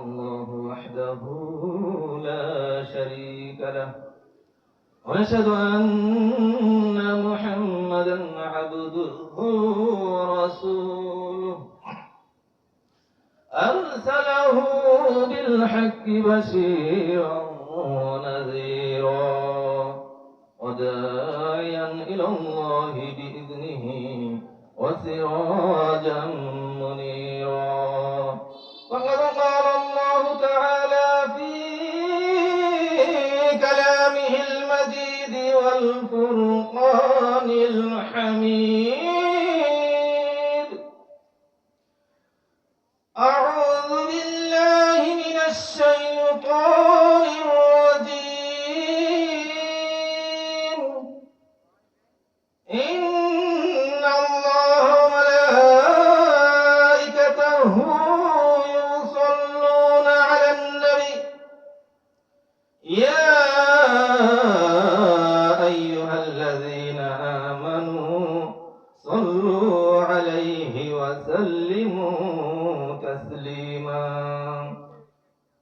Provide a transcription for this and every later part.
الله وحده لا شريك له. ونشهد أن محمدا عبده ورسوله. أرسله بالحق بشيرا ونذيرا وداعيا إلى الله بإذنه وسراجا الذين آمنوا صلوا عليه وسلموا تسليما.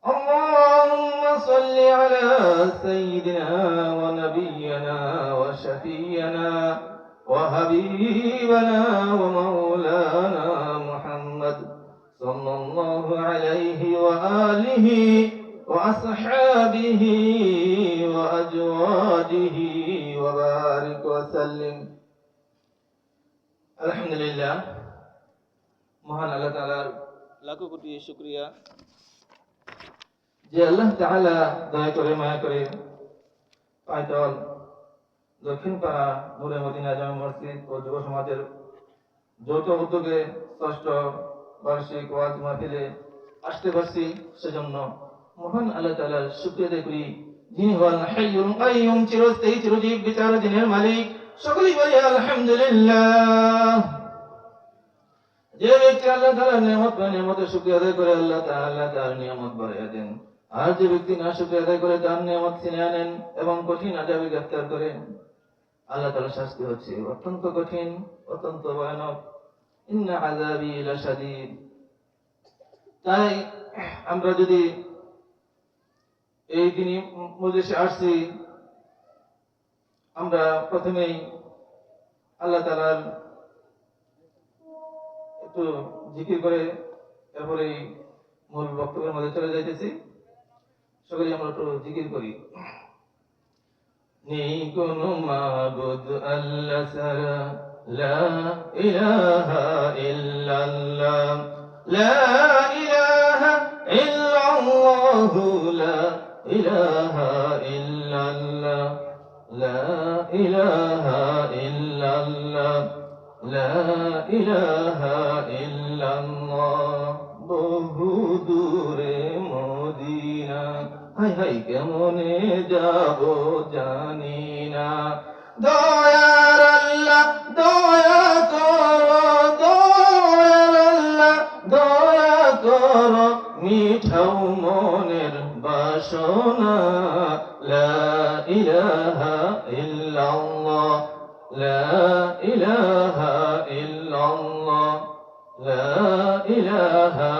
اللهم صل على سيدنا ونبينا وشفينا وحبيبنا ومولانا محمد صلى الله عليه وآله وأصحابه وأزواجه وسلم الحمد لله মহান আল্লাহ তাআলার লাখো কোটি শুকরিয়া যে আল্লাহ তাআলা দয়া করে মায়া করে পাইতল দক্ষিণ পাড়া নূরে মদিনা জামে মসজিদ ও যুব সমাজের যৌথ উদ্যোগে ষষ্ঠ বার্ষিক ওয়াজ মাহফিলে আসতে পারছি সেজন্য মহান আল্লাহ তাআলার শুকরিয়া আদায় করি যিনি হন হাইয়ুল কাইয়ুম চিরস্থায়ী চিরজীব বিচার দিনের মালিক সকলেই বলি, আলহামদুলিল্লাহ। যে ব্যক্তি আল্লাহ আদায় করে, আল্লাহ তার দেন। আর যে ব্যক্তি না শুকরিয়া আদায় করে, তার নিয়ামত ছিনিয়ে আনেন এবং কঠিন আজাবে গ্রেফতার করেন। আল্লাহ তাআলার শাস্তি হচ্ছে অত্যন্ত কঠিন, অত্যন্ত ভয়ানক। ইন্না লাশাদীদ। তাই আমরা যদি এই দিনই মজলিসে আসছি আমরা প্রথমেই আল্লাহ তাআলার একটু জিকির করে তারপরে মূল বক্তব্যের মধ্যে চলে যাইতেছি। সকলেই আমরা একটু জিকির করি। নেই কোনো মাবুদ আল্লাহ সারা লা ইলাহা ইল্লাল্লাহ, লা ইলাহা ইল্লাল্লাহ বহু দূরে মদিনা। হাই হাই কেমনে যাব জানি না।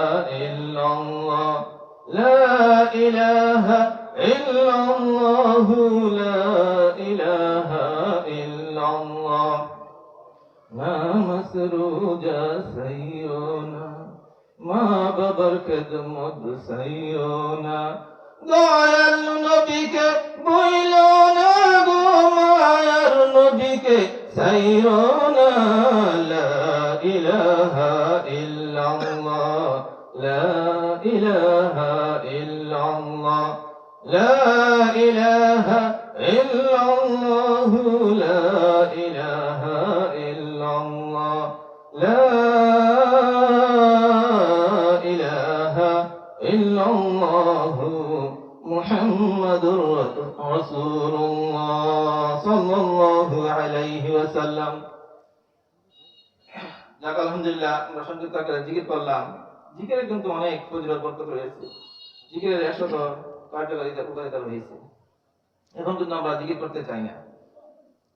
إلا الله لا إله إلا الله لا إله إلا الله ما مسروج سيرنا ما ببركد مد سيرنا দয়াল নবীকে বইল না গো মায়ার নবীকে সাইরো না লা ইলাহা ইল্লাল্লাহ لا إله إلا الله. لا إله إلا الله. لا إله إلا الله. لا إله إلا الله. محمد رسول الله. صلى الله عليه وسلم. যাক আলহামদুলিল্লাহ আমরা সঙ্গে তাকে জিজ্ঞেস করলাম। জিকিরের কিন্তু অনেক ফজিলত বরকত রয়েছে। জিকিরের একশত কার্যকারিতা উপকারিতা রয়েছে। এখন কিন্তু আমরা জিকির করতে চাই না।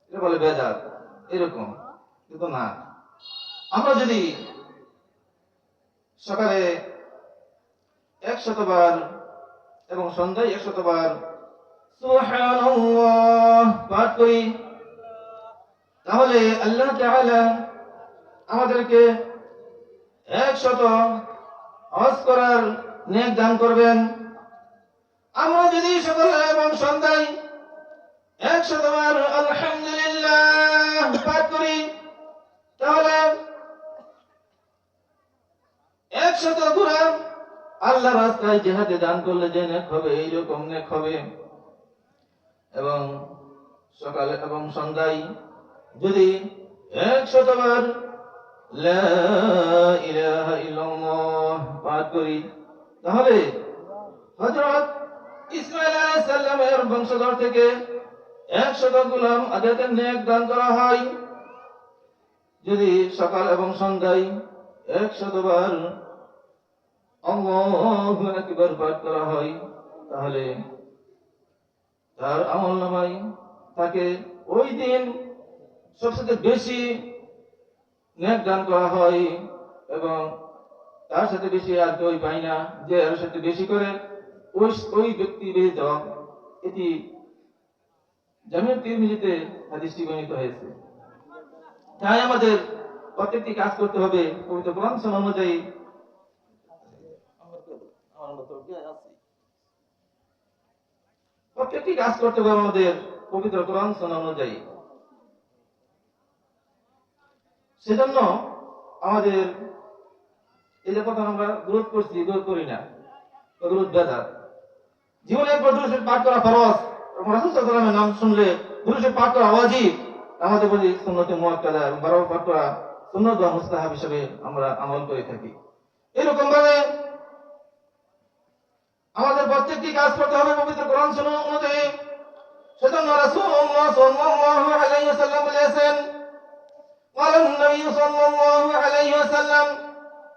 এটা বলে বেজার। এরকম। কিন্তু না। আমরা যদি সকালে একশতবার এবং সন্ধ্যায় একশতবার পাঠ করি, তাহলে আল্লাহ আমাদেরকে একশত হজ করার নেক দান করবেন। আমরা যদি সকালে এবং সন্ধ্যায় একশতবার আলহামদুলিল্লাহ পাঠ করি, তাহলে একশত ঘোরা আল্লাহ রাস্তায় জেহাদে দান করলে যে নেক হবে, এইরকম নেক হবে। এবং সকালে এবং সন্ধ্যায় যদি একশতবার লা ইলাহা ইল্লাল্লাহ পাঠ করি। তাহলে হযরত ইসমাইল আলাইহিস বংশধর থেকে একশত গোলাম আজাদের নেক দান করা হয়। যদি সকাল এবং সন্ধ্যায় একশতবার আল্লাহু আকবার পাঠ করা হয়, তাহলে তার আমল নামাই তাকে ওই দিন সবচেয়ে বেশি নেক দান করা হয় এবং তার সাথে বেশি আর কেউ পাই না, যে এর সাথে বেশি করে, ওই ওই ব্যক্তি ব্যতীত এটি জামিয়া তিরমিজিতে হাদিসটি বর্ণিত হয়েছে। তাই আমাদের প্রত্যেকটি কাজ করতে হবে পবিত্র কোরআন সুন্নাহ অনুযায়ী। প্রত্যেকটি কাজ করতে হবে আমাদের পবিত্র কোরআন সুন্নাহ অনুযায়ী। সেজন্য আমাদের এই যে কথা আমরা দূরত করছি দূর করি না। দূরত বেদার জীবনে একবার পাঠ করা ফরজ। এবং রাসূল সাল্লাল্লাহু আলাইহি ওয়াসাল্লামের নাম শুনলে দুরুশের পাঠ করা ওয়াজিব। আমাদের প্রতি সুন্নতে মুআক্কাদা এবং বারবার পাঠ করা সুন্নত বা মুস্তাহাব হিসেবে আমরা আমল করে থাকি। এরকম ভাবে আমাদের প্রত্যেকটি কাজ করতে হবে পবিত্র কোরআন সুন্নাহ অনুযায়ী। সেজন্য রাসূলুল্লাহ সাল্লাল্লাহু আলাইহি ওয়াসাল্লাম বলেছেন قال النبي صلى الله عليه وسلم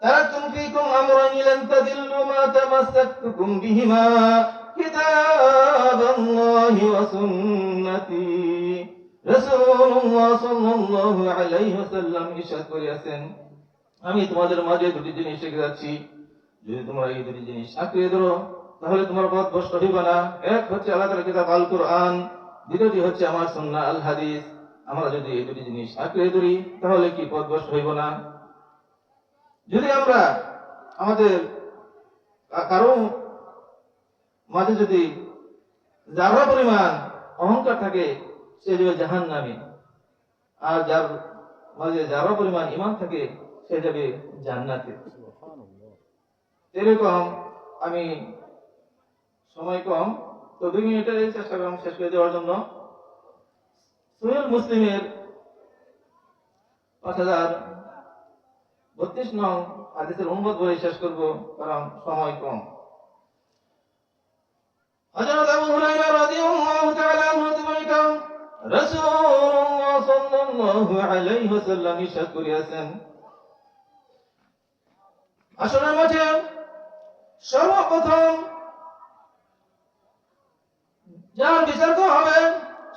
تركتم فيكم أمرين لن تذلوا ما تمسكتكم بهما كتاب الله وسنتي رسول الله صلى الله عليه وسلم ইরশাদ করিয়াছেন আমি তোমাদের মাঝে দুটি জিনিস রেখে যাচ্ছি যদি তোমরা এই দুটি জিনিস আঁকড়ে ধরো তাহলে তোমার পথ ভ্রষ্ট হইবে না এক হচ্ছে আল্লাহ তাআলার কিতাব আল কোরআন দ্বিতীয়টি হচ্ছে আমার সুন্নাহ আল হাদিস আমরা যদি এই দুটি জিনিস আঁকড়ে ধরি, তাহলে কি পথ ভ্রষ্ট হইব না? যদি আমরা আমাদের কারও মাঝে যদি যারা পরিমাণ অহংকার থাকে, সে যাবে জাহান নামে আর যার মাঝে যারা পরিমাণ ইমান থাকে, সে যাবে জান্নাতে। এরকম আমি সময় কম, তো দুই মিনিটের চেষ্টা করলাম শেষ করে দেওয়ার জন্য। সোহেল মুসলিমের পাঁচ হাজার বত্রিশ নং হাদিসের অনুবাদ বলে শেষ করব, কারণ সময় কম। আবু হুরায়রা রাদিয়াল্লাহু তাআলা থেকে রাসূলুল্লাহ সাল্লাল্লাহু আলাইহি ওয়াসাল্লাম ইরশাদ করিয়াছেন। মাঠে সর্বপ্রথম যার বিচার হবে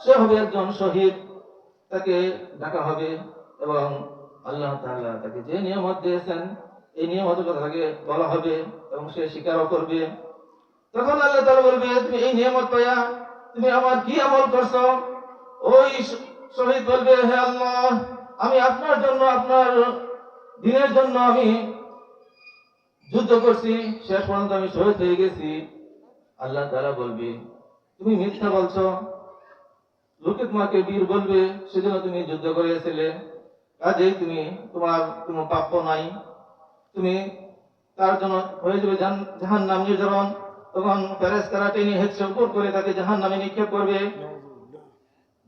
সে হবে একজন শহীদ। তাকে ডাকা হবে এবং আল্লাহ তাআলা তাকে যে নিয়ামত দিয়েছেন, এই নিয়ামতের কথা তাকে বলা হবে এবং সে স্বীকারও করবে। তখন আল্লাহ তাআলা বলবে, তুমি এই নিয়ামত পাইয়া তুমি আমার কি আমল করছ? ওই শহীদ বলবে, হে আল্লাহ, আমি আপনার জন্য, আপনার দিনের জন্য আমি যুদ্ধ করছি, শেষ পর্যন্ত আমি শহীদ হয়ে গেছি। আল্লাহ তাআলা বলবে, তুমি মিথ্যা বলছো। লোকে তোমাকে বীর বলবে, সেজন্য তুমি যুদ্ধ করেছিলে কাজেই তুমি, তোমার কোনো প্রাপ্য নাই। তুমি তার জন্য হয়ে যাবে জাহান নাম নির্যাতন তখন প্যারেস তারা টেনে হেঁচড়ে উপর করে তাকে জাহান নামে নিক্ষেপ করবে।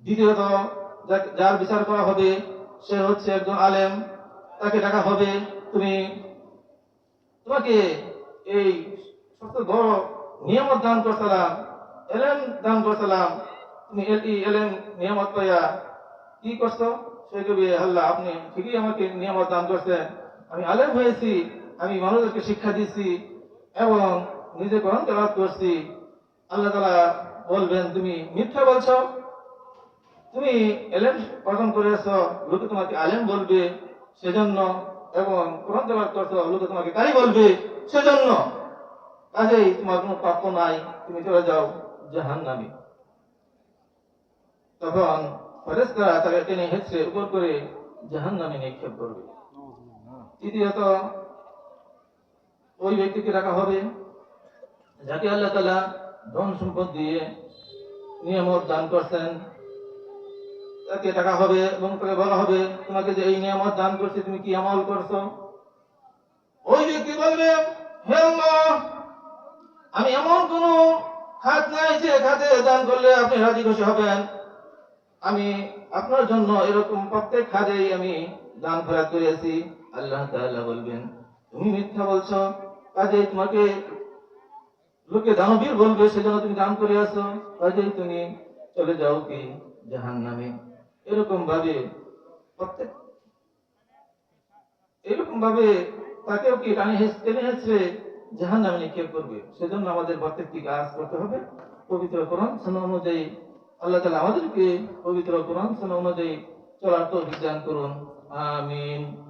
দ্বিতীয়ত যার বিচার করা হবে, সে হচ্ছে একজন আলেম। তাকে ডাকা হবে, তুমি, তোমাকে এই সবচেয়ে বড় নিয়ামত দান করছিলাম এলেম দান করছিলাম তুমি এল- এই এলেম নিয়ামত পাইয়া কি করছ? সে কবি আল্লাহ, আপনি ঠিকই আমাকে নিয়ামত দান করছেন। আমি আলেম হয়েছি, আমি মানুষদেরকে শিক্ষা দিচ্ছি এবং নিজে গ্রহণ তেলাওয়াত করছি। আল্লাহ তালা বলবেন, তুমি মিথ্যা বলছো? তুমি এলেম অর্জন করেছ লোকে তোমাকে আলেম বলবে সেজন্য এবং কোরআন তেলাওয়াত করছ, লোকে তোমাকে কারি বলবে সেজন্য। কাজেই তোমার কোনো প্রাপ্য নাই, তুমি চলে যাও জাহান্নামে। তখন ফেরেস্তারা তাকে টেনে হেঁচড়ে উপর করে জাহান নামে নিক্ষেপ করবে। তৃতীয়ত, ওই ব্যক্তিকে রাখা হবে যাকে আল্লাহ তালা ধন সম্পদ দিয়ে নিয়ামত দান করছেন। তাকে টাকা হবে এবং তাকে বলা হবে, তোমাকে যে এই নিয়ামত দান করছে, তুমি কি আমল করছ? ওই ব্যক্তি বলবে, হে আমি এমন কোন খাত নাই যে খাতে দান করলে আপনি রাজি খুশি হবেন। আমি আপনার জন্য এরকম প্রত্যেক খাতেই আমি দান খরাত করেছি আল্লাহ তাআলা বলবেন, তুমি মিথ্যা বলছো কাজে তোমাকে লোকে দানবীর বলবে, সেজন্য তুমি দান করে আসো কাজেই তুমি চলে যাও কি জাহান নামে এরকম ভাবে প্রত্যেক এরকম ভাবে তাকেও কি টানে হেস- টেনে হেসড়ে জাহান নামে নিক্ষেপ করবে? সেজন্য আমাদের প্রত্যেকটি কাজ করতে হবে। পবিত্র কোরআন সন অনুযায়ী আল্লাহ তালা আমাদেরকে পবিত্র কোরআন অনুযায়ী চলার তো অভিযান করুন। আমিন।